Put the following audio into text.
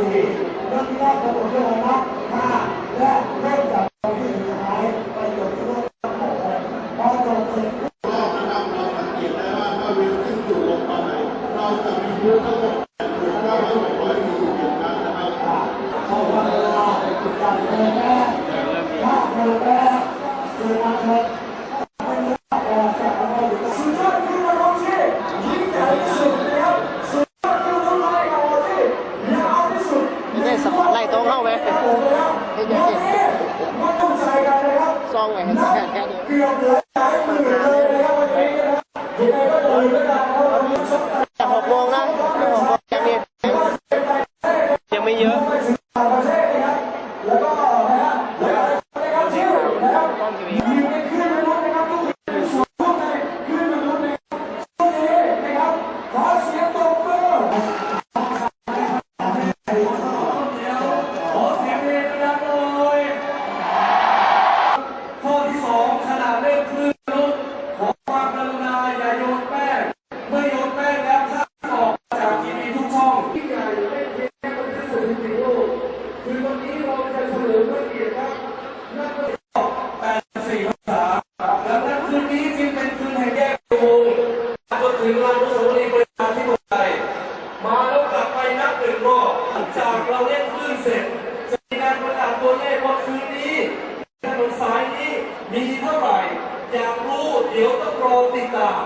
สี่เริ่มแรกระบบเรื่องของร่ฐห้าและเริ่มจากคนที่สุดท้ายไปจบที่รถหกพอจบเสร็จเราสังเกตได้ว่าถ้าวิวขึ้นสู่ลมตอไหเราจะมีวิวทั้งหมด long as I had it. อยากรู้เดี๋ยวต้องรอติดตาม